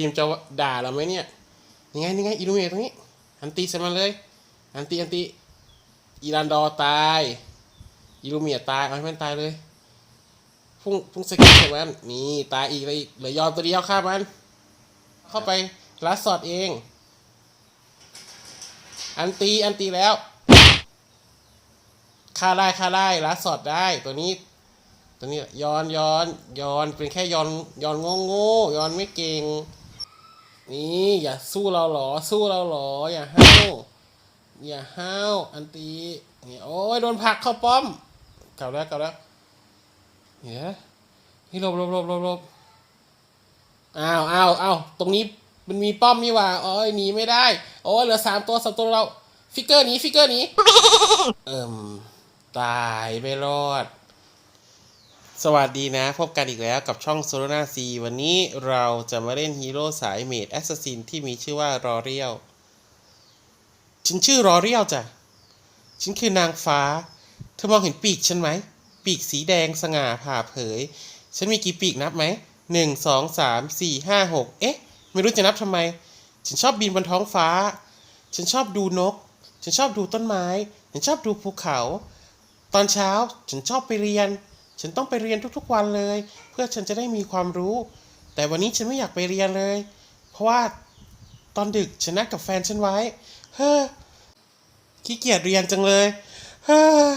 ทีมจะด่าเราไหมเนี่ยยังไงยังไงอิลูเมียตรงนี้ อันตีใส่มันเลย อันตีอันตีอีรันดอตายอิลูเมียตายเอาให้มันตายเลยพุ่งพุ่งสกิลใส่มันนี่ตายอีกเลยเหลือยอมตัวเดียวฆ่ามัน เข้าไปลัดสอดเอง อันตีอันตีแล้วฆ่าได้ฆ่าได้ลัดสอดได้ตัวนี้ตัวนี้ย้อนย้อนย้อนเป็นแค่ย้อนย้อนโง่โง่ย้อนไม่เก่ง นี่อย่าสู้เราหรอ สู้เราหรอ อย่าห้าวอย่าห้าวอันตีนี่โอ้ยโดนผักเข้าป้อมกลับแล้วกลับแล้วเดี๋ยนี่หลบหลบหลบหลบหลบอ้าวอ้าวอ้าวตรงนี้มันมีป้อมนี่ว่าโอ้ยหนีไม่ได้โอ้ยเหลือสามตัวสามตัวเรา ฟิกเกอร์หนี้ฟิกเกอร์หนี้ เอิ่มตายไม่รอด สวัสดีนะ พบกันอีกแล้วกับช่องโซโลนาซีวันนี้เราจะมาเล่นฮีโร่สายเมดแอสซัสซินที่มีชื่อว่ารอเรียลฉันชื่อรอเรียลจ้ะ ฉันคือนางฟ้า เธอมองเห็นปีกฉันไหม ปีกสีแดงสง่าผ่าเผย ฉันมีกี่ปีกนับไหมหนึ่งสองสามสี่ห้าหกเอ๊ะ ไม่รู้จะนับทำไม ฉันชอบบินบนท้องฟ้า ฉันชอบดูนก ฉันชอบดูต้นไม้ ฉันชอบดูภูเขา ตอนเช้าฉันชอบไปเรียน ฉันต้องไปเรียนทุกๆวันเลย เพื่อฉันจะได้มีความรู้ แต่วันนี้ฉันไม่อยากไปเรียนเลย เพราะว่าตอนดึกฉันนัดกับแฟนฉันไว้ เฮ้อขี้เกียจเรียนจังเลย เฮ้อ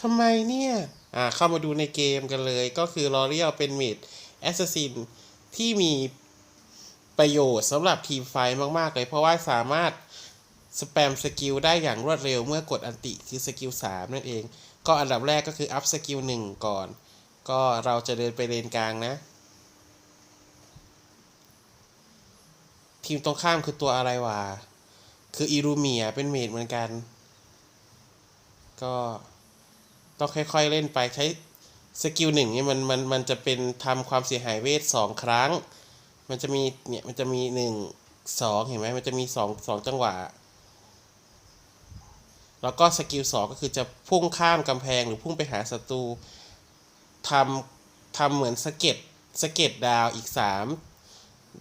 ทำไมเนี่ย อ่าเข้ามาดูในเกมกันเลย ก็คือลอเรียลเป็นมิดแอสซัสซินที่มีประโยชน์สำหรับทีมไฟมาก ๆ เลย เพราะว่าสามารถสแปมสกิลได้อย่างรวดเร็วเมื่อกดอันติคือสกิล3นั่นเอง ก็อันดับแรกก็คืออัพสกิล1ก่อน ก็เราจะเดินไปเลนกลางนะ ทีมตรงข้ามคือตัวอะไรวะ คืออิรูเมียเป็นเมดเหมือนกัน ก็ต้องค่อยๆเล่นไปใช้สกิลหนึ่งเนี่ยมันมันมันจะเป็นทำความเสียหายเวทสองครั้ง มันจะมีเนี่ยมันจะมีหนึ่งสองเห็นไหมมันจะมีสองสองจังหวะ แล้วก็สกิลสองก็คือจะพุ่งข้ามกำแพงหรือพุ่งไปหาศัตรู ทำทำเหมือนสะเก็ดสะเก็ดดาวอีกสาม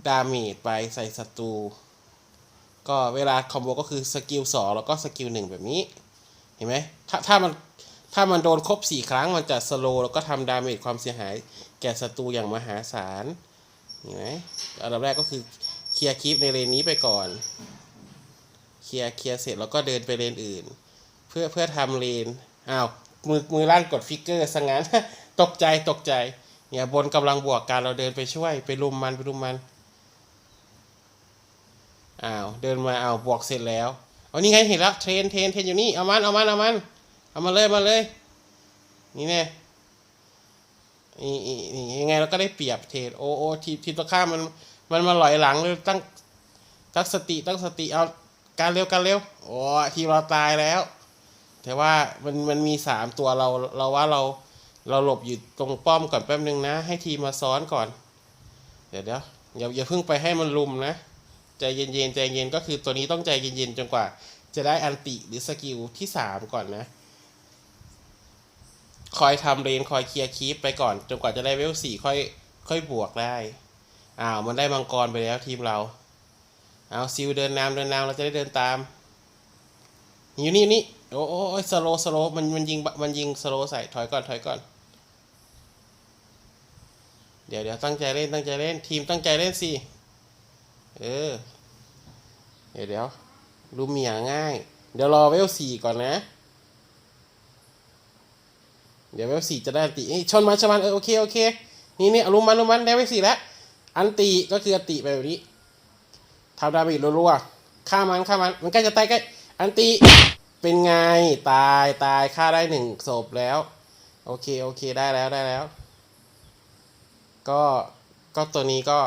ดาเมจไปใส่ศัตรู ก็เวลาคอมโบก็คือสกิลสองแล้วก็สกิลหนึ่งแบบนี้ เห็นไหมถ้าถ้ามันถ้ามันโดนครบสี่ครั้งมันจะสโลแล้วก็ทำดาเมจความเสียหาย แก่ศัตรูอย่างมหาศาลเห็นไหมอันดับแรกก็คือเคลียร์คลิปในเลนนี้ไปก่อนเคลียร์เคลียร์เสร็จแล้วก็เดินไปเลนอื่น เพื่อเพื่อทำเลนอ้าวมือมือล่างกดฟิกเกอร์ซะงั้น ตกใจตกใจเนี่ยบนกำลังบวกกันเราเดินไปช่วย ไปรุมมันไปรุมมันอ้าวเดินมาอ้าวบวกเสร็จแล้วเอานี่ไงเห็นแล้วเทรนเทรนเทรนอยู่นี่เอามันเอามันเอามันเอามาเลยมาเลย นี่แน่นี่นี่นี่ยังไงเราก็ได้เปรียบเทรนโอโอทีทีตรงข้ามันมันมาหลอยหลังเลยตั้งตั้งสติตั้งสติเอาการเร็วการเร็วโอ้ทีเราตายแล้ว แต่ว่ามันมันมีสามตัวเราเราว่าเรา เราหลบอยู่ตรงป้อมก่อนแป๊บนึงนะ ให้ทีมาซ้อนก่อน เดี๋ยวเดี๋ยวอย่าอย่าเพิ่งไปให้มันลุมนะ ใจเย็นๆใจเย็นก็คือตัวนี้ต้องใจเย็นๆจนกว่า จะได้อันติหรือสกิลที่สามก่อนนะ คอยทำเลนคอยเคลียร์คีปไปก่อน จนกว่าจะได้เวลสี่ค่อยค่อยบวกได้ อ้าวมันได้มังกรไปแล้วทีมเรา เอาซิลเดินนำเดินนำเราจะได้เดินตามอยู่นี่อยู่นี่โอ้โอ้สโลสโลมันมันยิงมันยิงสโลใส่ถอยก่อนถอยก่อน ดี๋ยวเดี๋ยวตั้งใจเล่นตั้งใจเล่นทีมตั้งใจเล่นสิ เออ เดี๋ยวเดี๋ยวดูเมียง่าย เดี๋ยวรอเวลสี่ก่อนนะ เดี๋ยวเวลสี่จะได้ติเอ้ยชนมันชนมันเออโอเคโอเค นี่นี่อารุมมันรุมมันได้เวลสี่แล้ว อันติก็คืออันติไปแบบนี้ทำดาเมจรัวๆฆ่ามันฆ่ามัน มันใกล้จะตายใกล้อันติเป็นไงตายตายฆ่าได้หนึ่งศพแล้ว โอเคโอเคได้แล้วได้แล้ว ก็ก็ตัวนี้ก็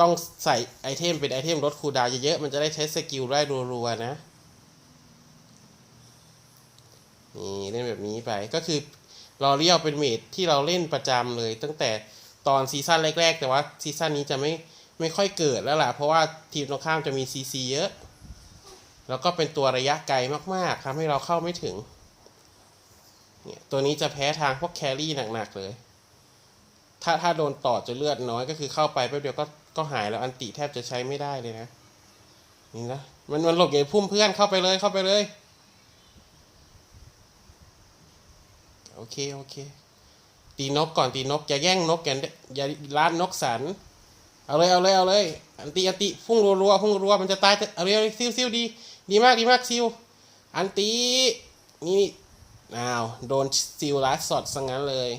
ต้องใส่ไอเทมเป็นไอเทมลดคูดาวเยอะๆ มันจะได้ใช้สกิลได้รัวๆนะ นี่เล่นแบบนี้ไป ก็คือลอเรียลเป็นเมดที่เราเล่นประจำเลย ตั้งแต่ตอนซีซั่นแรก ๆ แต่ว่าซีซั่นนี้จะไม่ไม่ค่อยเกิดแล้วล่ะ เพราะว่าทีมตรงข้ามจะมีซีซีเยอะ แล้วก็เป็นตัวระยะไกลมากๆทำให้เราเข้าไม่ถึง เนี่ยตัวนี้จะแพ้ทางพวกแครี่หนักๆเลย ถ้าถ้าโดนต่อจะเลือดน้อยก็คือเข้าไปแป๊บเดียวก็ก็หายแล้วอันติแทบจะใช้ไม่ได้เลยนะนี่นะมันมันหลบอยู่ในพุ่มเพื่อนเข้าไปเลยเข้าไปเลย โอเคโอเค ตีนกก่อนตีนกอย่าแย่งนกอย่าอย่าล้านนกสันเอาเลยเอาเลยเอาเลยอันติอันติพุ่งรัวๆพุ่งรัวมันจะตายเอาเลยเอาเลยซิวซิวดี ดีมากดีมากซิวอันตินี่อ้าวโดนซิวลัดสอดซะงั้นเลย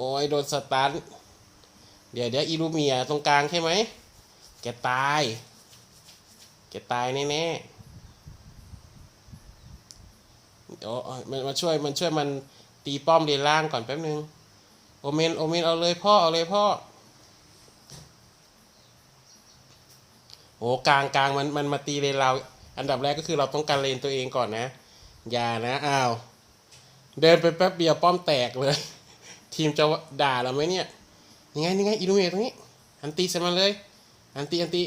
โอ้ยโดนสตัน เดี๋ยวเดี๋ยวอีลูเมียตรงกลางใช่ไหม แกตาย แกตายแน่ๆโอ้ยมันมาช่วยมันช่วยมันตีป้อมเลนล่างก่อนแป๊บนึง โอเมนโอเมนเอาเลยพ่อเอาเลยพ่อ โอ้กลางกลางมันมันมาตีเลนเรา อันดับแรกก็คือเราต้องการเลนตัวเองก่อนนะ อย่านะ อ้าว เดินไปแป๊บเดียวป้อมแตกเลย ทีมจะด่าเราไหมเนี่ยยังไงยังไงอีลูเมียตรงนี้ อันตีใส่มันเลย อันตีอันตี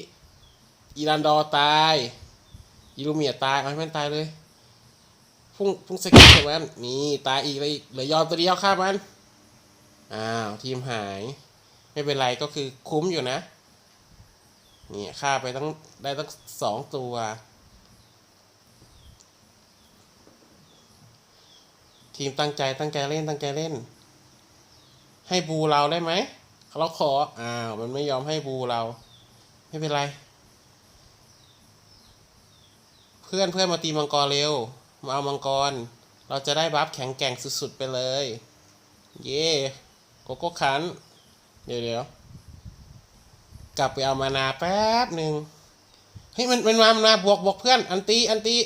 อีรันดอตายอีลูเมียตายเอาให้มันตายเลย พุ่งพุ่งสกิลใส่มันนี่ตายอีกเลยเหลือยอมตัวเดียวฆ่ามันอ้าวทีมหาย ไม่เป็นไรก็คือคุ้มอยู่นะนี่ฆ่าไปตั้งได้ตั้งสองตัวทีมตั้งใจตั้งใจเล่นตั้งใจเล่น ให้บูเราได้ไหมเราขออ้าวมันไม่ยอมให้บูเรา ไม่เป็นไร เพื่อนเพื่อนมาตีมังกรเร็ว มาเอามังกร เราจะได้บัฟแข็งแกร่งสุดๆไปเลย เย่โกโก้คันเดี๋ยวเดี๋ยวกลับไปเอามานาแป๊บหนึ่งเฮ้ยมันมันมามันาบวกบวกเพื่อน อันตีอันตี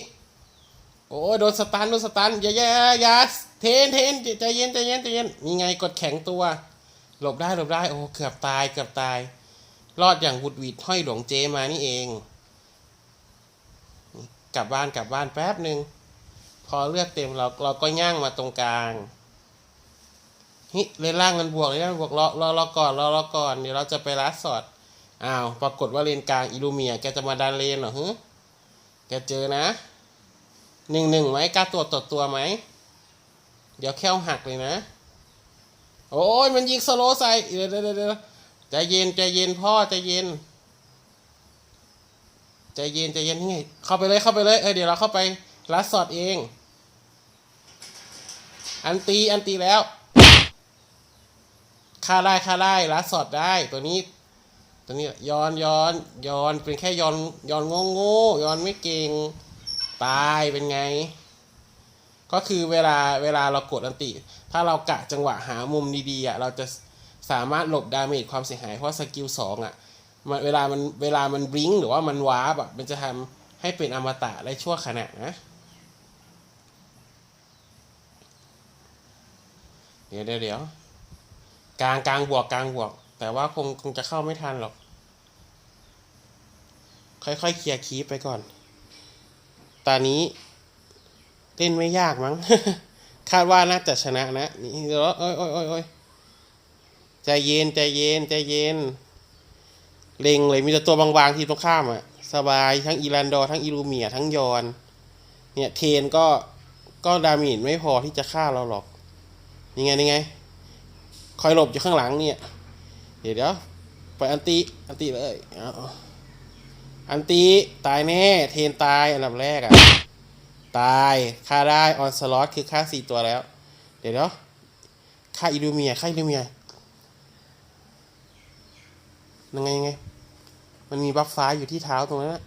โอ้โดนสตันโดนสตันอย่าอย่าอย่า เทนเทนใจเย็นใจเย็นใจเย็นนี่ไงกดแข็งตัว หลบได้หลบได้โอ้เกือบตายเกือบตาย รอดอย่างวุดหวิดห้อยหลวงเจมานี่เอง กลับบ้านกลับบ้านแป๊บหนึ่งพอเลือดเต็มเราเราก็ย่างมาตรงกลางฮ้ยเลนล่างมันบวกเลยนะบวกรอรอรอก่อนรอรอก่อนเดี๋ยวเราจะไปลัดสอดอ้าวปรากฏว่าเลนกลางอิลูเมียแกจะมาดันเลนเหรอฮึแกเจอนะหนึ่งหนึ่งไหมกล้าตัวต่อตัวไหม เดี๋ยวแค่วหักเลยนะ โอ้ยมันยิงสโลใส่เดี๋ยวเดี๋ยวเดี๋ยวใจเย็นใจเย็นพ่อใจเย็นใจเย็นใจเย็นนี่ไงเข้าไปเลยเข้าไปเลยเออเดี๋ยวเราเข้าไปลัดสอดเอง อันตีอันตีแล้วฆ่าได้ฆ่าได้ลัดสอดได้ตัวนี้ ตัวนี้ย้อนย้อนย้อนเป็นแค่ย้อนย้อนโง่โง่ย้อนไม่เก่งตายเป็นไง ก็คือเวลาเวลาเรากดอันติ ถ้าเรากะจังหวะหามุมดีๆอะเราจะสามารถหลบดาเมจความเสียหาย เพราะสกิลสองอะมันเวลามันเวลามันบลิงหรือว่ามันวาร์ปอะมันจะทำให้เป็นอมตะได้ชั่วขณะนะเดี๋ยวเดี๋ยวเดี๋ยวกลางกลางบวกกลางบวก แต่ว่าคงคงจะเข้าไม่ทันหรอก ค่อยๆเคลียร์คีปไปก่อน ตอนนี้ เล่นไม่ยากมั้ง คาดว่าน่าจะชนะนะ นี่เดี๋ยวโอ้ยโอ้ยโอ้ยโอ้ยใจเย็นใจเย็นใจเย็น เล็งเลยมีแต่ตัวบางๆทีมตรงข้ามอะสบายทั้งอีรันดอทั้งอีลูเมียทั้งยอน เนี่ยเทนก็ก็ดาเมจไม่พอที่จะฆ่าเราหรอกยังไงยังไง คอยหลบอยู่ข้างหลังเนี่ย เดี๋ยวเดี๋ยวปอันตีอันตีเลยเอ,อันตีตายแน่ เทนตายอันดับแรกอะ ตายฆ่าได้ออนสล็อตคือฆ่าสี่ตัวแล้ว เดี๋ยวเดี๋ยวฆ่าอิลูเมียฆ่าอิลูเมียยังไงยังไง มันมีบัฟฟ้าอยู่ที่เท้าตรงนั้นนะ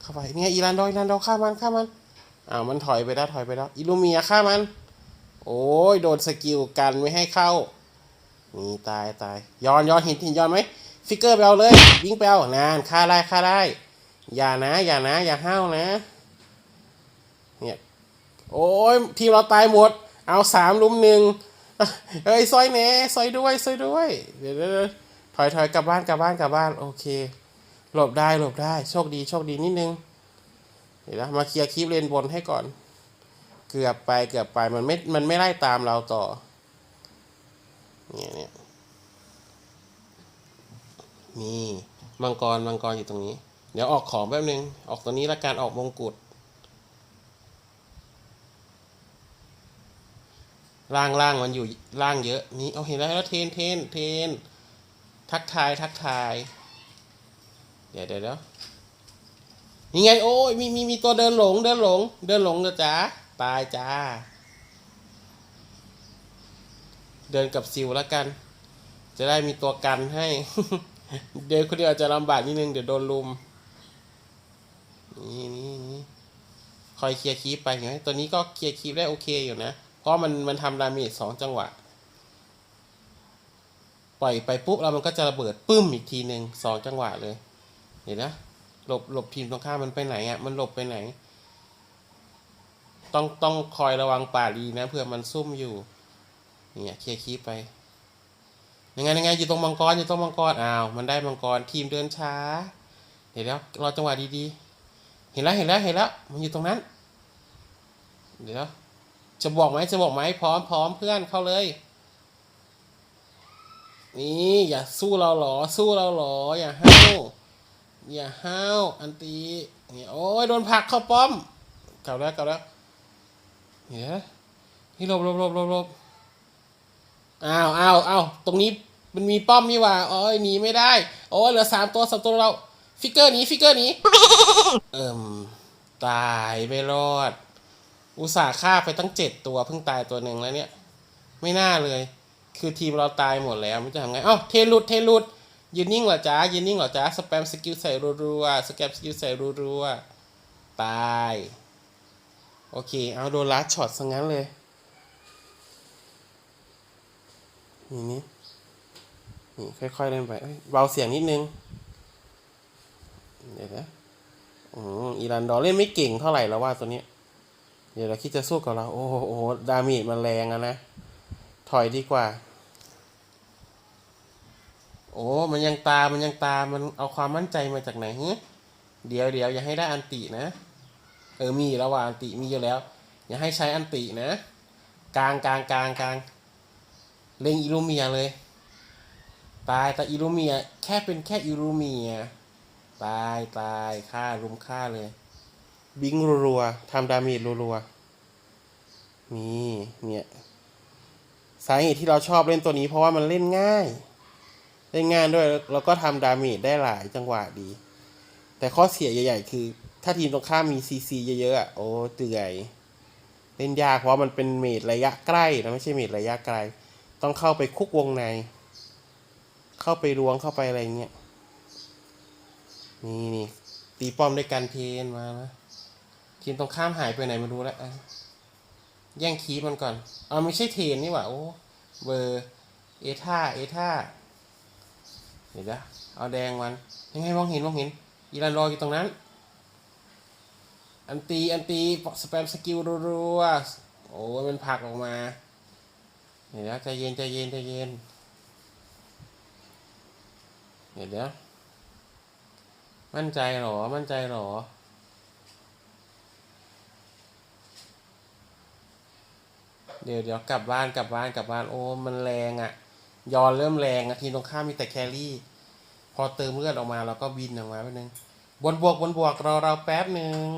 เข้าไปเนี่ไงอีรันดอยอีรันดอยฆ่ามันฆ่ามันอ้าวมันถอยไปแล้วถอยไปแล้วอิลูเมียฆ่ามัน โอ้ยโดนสกิลกันไม่ให้เข้านี่ตายตายย้อนย้อนเห็นเห็นย้อนไหมฟิกเกอร์ไปเอาเลยวิ่งไปเอานานฆ่าได้ฆ่าได้ อย่านะ อย่านะ อย่าห้าวนะ โอ้ยทีมเราตายหมด เอาสามลุมหนึ่งเอ้ยซอยเน่ซอยด้วยซอยด้วยเดี๋ยวเดี๋ยวเดี๋ยวถอยถอยกลับบ้านกลับบ้านกลับบ้านโอเค หลบได้หลบได้ โชคดีโชคดีนิดนึง เดี๋ยวนะมาเคลียร์คลิปเลนบนให้ก่อน เกือบไปเกือบไปมันไม่ มันไม่ไล่ตามเราต่อ เนี่ยเนี่ยนี่มังกรมังกรอยู่ตรงนี้ เดี๋ยวออกของแป๊บนึง ออกตัวนี้ละการออกมงกุฎ ล่างล่างมันอยู่ล่างเยอะ นี่เอาเห็นแล้วเทนเทนเทน ทักทายทักทายเดี๋ยวเดี๋ยวเดี๋ยวนี่ไงโอ้ยมีมีมีตัวเดินหลง เดินหลง เดินหลงนะจ๊ะตายจ้า เดินกับซิวแล้วกัน จะได้มีตัวกันให้ เดินคนเดียวจจะลำบากนิดนึงเดี๋ยวโดนลุม นี่นี่นี่คอยเคลียร์คีปไปเห็นไหมตัวนี้ก็เคลียร์คีปได้โอเคอยู่นะ เพราะมันมันทำดาเมจสองจังหวะ ปล่อยไปปุ๊บแล้วมันก็จะระเบิดปึ้มอีกทีหนึ่งสองจังหวะเลย เห็นนะหลบหลบทีมตรงข้ามมันไปไหนอะมันหลบไปไหน ต้องต้องคอยระวังป่าดีนะเผื่อมันซุ่มอยู่เนี่ยเคลียร์คีไปยังไงยังไงอยู่ตรงมังกรอยู่ตรงมังกรอ้าวมันได้มังกรทีมเดินช้าเดี๋ยวแล้วรอจังหวะดีๆ เห็นแล้วเห็นแล้วเห็นแล้ว มันอยู่ตรงนั้น เดี๋ยว จะบอกไหมจะบอกไหมพร้อมพร้อมเพื่อนเข้าเลย นี่อย่าสู้เราหรอ สู้เราหรอ อย่าห้าวอย่าห้าวอันตีนี่โอ้ยโดนผักเข้าป้อมเก่าแล้วเก่าแล้วเดี๋ยนี่หลบหลบหลบหลบหลบอ้าวอ้าวอ้าวตรงนี้มันมีป้อมนี่ว่าโอ้ยหนีไม่ได้โอ้ยเหลือสามตัวสามตัวเรา ฟิกเกอร์นี้ฟิกเกอร์นี้เอิ่มตายไม่รอด อุตส่าห์ฆ่าไปตั้งเจ็ดตัวเพิ่งตายตัวหนึ่งแล้วเนี่ย ไม่น่าเลย คือทีมเราตายหมดแล้วมันจะทำไงอ้าเทลุดเทลุดยืนนิ่งเหรอจ๊ะยืนนิ่งเหรอจ๊ะสแปมสกิลใส่รัวๆสแกปสกิลใส่รัวๆตาย โอเค เอาโดนลัดช็อตซะงั้นเลยนี่นี่นี่ค่อยๆเล่นไปเบาเสียงนิดนึง เดี๋ยวนะอืมอีรันดอเล่นไม่เก่งเท่าไหร่แล้วว่าตัวเนี้ย เดี๋ยวเราคิดจะสู้กับเรา โอ้โหโอ้โหดามจมันแรงอะนะ ถอยดีกว่า โอ้มันยังตามมันยังตามมันเอาความมั่นใจมาจากไหนฮะเดี๋ยวเดี๋ยวอย่าให้ได้อันตินะ เออมีแล้วว่าอันติมีอยู่แล้ว อย่าให้ใช้อันตินะ กลางกลางกลางกลางเล็งอิลูเมียเลย ตายแต่อิลูเมีย แค่เป็นแค่อิลูเมีย ตายตายฆ่ารุมฆ่าเลย บิงรัวๆทำดาเมจรัวๆนี่เนี่ยสาเหตุที่เราชอบเล่นตัวนี้ เพราะว่ามันเล่นง่าย เล่นง่ายด้วยแล้วก็ทำดาเมจได้หลายจังหวะดี แต่ข้อเสียใหญ่ ๆ คือ ถ้าทีมตรงข้ามมีซีซีเยอะๆโอ้เตื่อยเล่นยากเพราะมันเป็นเมจระยะใกล้นะไม่ใช่เมจระยะไกล ต้องเข้าไปคุกวงใน เข้าไปล้วงเข้าไปอะไรเงี้ยนี่นี่ตีป้อมด้วยกันเทนมานะ ทีมตรงข้ามหายไปไหนไม่รู้แล้วอะแย่งคีมันก่อนอ่าไม่ใช่เทนนี่หว่าโอ้เบอร์เอท่าเอท่าเดี๋ยวนะเอาแดงมันยังไงมองเห็นมองเห็นอีรันรออยู่ตรงนั้น อันตีอันตีสแปมสกิลรัวๆโอ้ยมันผลักออกมาเดี๋ยวนะใจเย็นใจเย็นใจเย็นเดี๋ยวนะมั่นใจหรอมั่นใจหรอ เดี๋ยวเดี๋ยวกลับบ้านกลับบ้านกลับบ้านโอ้มันแรงอะ่ะ ยอนเริ่มแรงอะทีตรงข้ามมีแต่แครี่ พอเติมเลือดออกมาเราก็บินออกมาแป๊บนึงบนบวกบนบวกราเราแป๊บหนึ่ง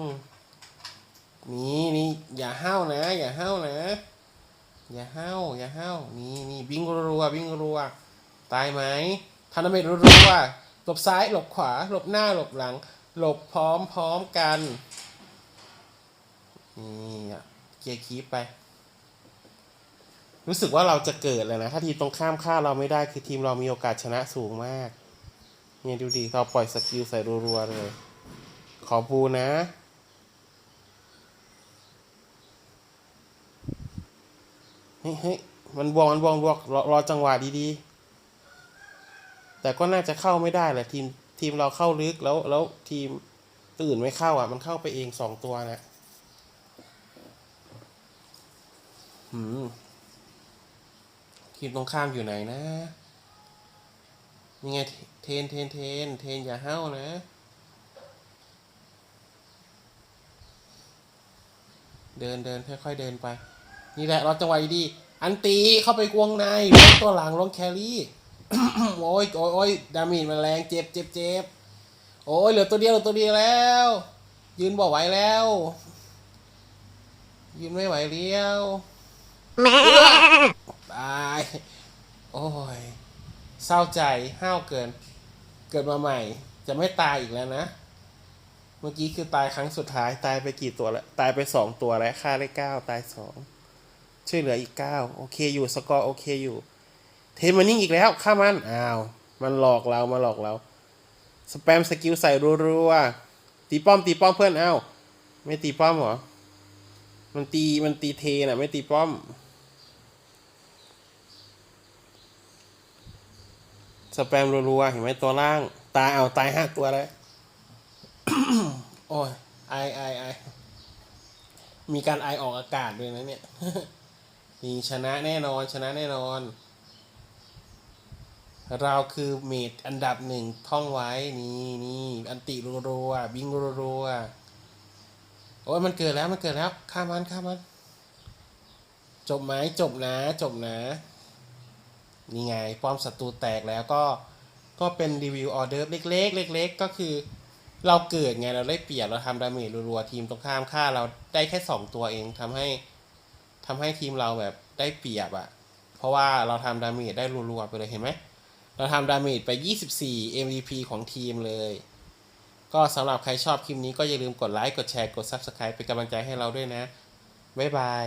นี่นี่อย่าห้าวนะ อย่าห้าวนะอย่าห้าวอย่าห้าวนี่นี่บิงรัวบิงรัวตายไหมทันเมตรัวหลบซ้ายหลบขวาหลบหน้าหลบหลัง หลบพร้อมพร้อมกันนี่อะเกียร์คีปไป รู้สึกว่าเราจะเกิดเลยนะ ถ้าทีมตรงข้ามฆ่าเราไม่ได้คือทีมเรามีโอกาสชนะสูงมาก เนี่ยดูดีเราปล่อยสกิลใส่รัวๆเลย ขอบูนะ เฮ้ยมันบวกมันบวกบวกรอรอจังหวะดีๆ แต่ก็น่าจะเข้าไม่ได้แหละทีมทีมเราเข้าลึกแล้วแล้วทีมตื่นไม่เข้าอะ มันเข้าไปเองสองตัวนะ หืม ทีมตรงข้ามอยู่ไหนนะยังไงเทนเทนเทนเทนอย่าห้าวนะเดินเดินค่อยๆเดินไป นี่แหละเราจังหวะดีๆอันตีเข้าไปกวงในล้วงตัวหลังล้วงแครี่ โอ้ยโอ้ยโอ้ยดาเมีมันแรงเจ็บเจ็บเจ็บโอ้ยเหลือตัวเดียวเหลือตัวเดียวแล้ว ยืนบ่ไหวแล้ว ยืนไม่ไหวเลี้ยวตายโอ้ยเศร้าใจห้าวเกิน เกิดมาใหม่ จะไม่ตายอีกแล้วนะ เมื่อกี้คือตายครั้งสุดท้ายตายไปกี่ตัวแล้วตายไปสองตัวแล้วฆ่าได้เก้าตายสองช่วยเหลืออีกเก้าโอเคอยู่สกอร์โอเคอยู่ เทมานิ่งอีกแล้วฆ่ามันอ้าว มันหลอกเรามาหลอกเราสแปมสกิลใส่รัวๆตีป้อมตีป้อมเพื่อนเอ้า ไม่ตีป้อมหรอ มันตีมันตีเทน่ะ ไม่ตีป้อม สแปมรัวๆเห็นไหมตัวล่าง ตายเอาตายห้าตัวแล้วโอ้ยไอไอไอมีการไอออกอากาศด้วยนะเนี่ยนี่ชนะแน่นอนชนะแน่นอน เราคือเมดอันดับหนึ่งท่องไว้นี่นี่อันติโรัวบิงโรัวโอ้ยมันเกิดแล้วมันเกิดแล้วฆ่ามันฆ่ามัน จบไหมจบนะ จบนะ นี่ไงป้อมศัตรูแตกแล้วก็ก็เป็นรีวิวออเดอร์เล็กๆเล็กๆก็คือ เราเกิดไงเราได้เปรียบเราทำดาเมจรัวๆทีมตรงข้ามฆ่าเราได้แค่สองตัวเองทำให้ทำให้ทีมเราแบบได้เปรียบอะเพราะว่าเราทำดาเมจได้รัวๆไปเลยเห็นไหมเราทำดาเมจไป 24 MVP ของทีมเลย ก็สำหรับใครชอบคลิปนี้ก็อย่าลืมกดไลค์ กดแชร์ กด Subscribe เป็นกำลังใจให้เราด้วยนะ บ๊ายบาย